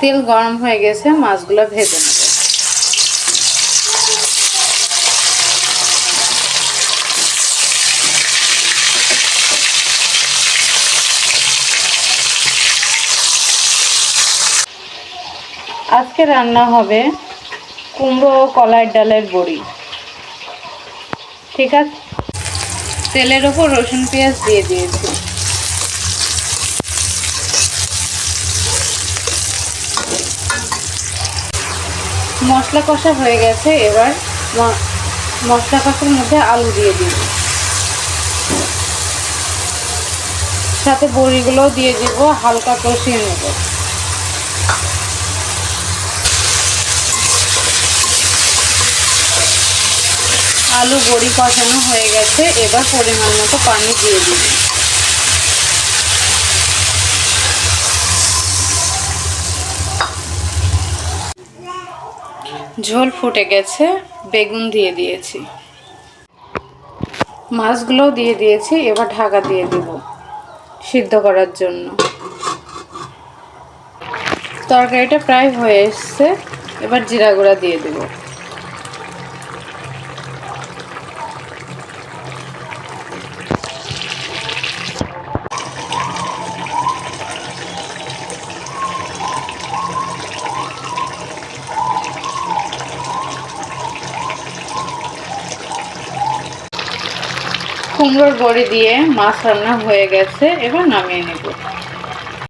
তেল গরম হয়ে গেছে, মাছগুলো ভেজে নেব। আজকে রান্না হবে কুমড়ো ও কলাই ডালের বড়ি। ঠিক আছে? তেলের ওপর রসুন পেঁয়াজ দিয়ে দিয়েছি। মশলা কষা হয়ে গেছে, এবার মশলা কষার মধ্যে আলু দিয়ে দিব। সাথে বড়িগুলো দিয়ে দিব, হালকা কষিয়ে নেব। আলু বড়ি কষানো হয়ে গেছে, এবার পরিমাণ মতো পানি দিয়ে দিব। ঝোল ফুটে গেছে, বেগুন দিয়ে দিয়েছি। মাছগুলো দিয়ে দিয়েছি, এবার ঢাকা দিয়ে দেব সিদ্ধ করার জন্য। তরকারিটা প্রায় হয়ে এসছে, এবার জিরা গুঁড়া দিয়ে দেব। কুমড়োর বড়ি দিয়ে মাছ রান্না হয়ে গেছে এবার নামিয়ে নেব।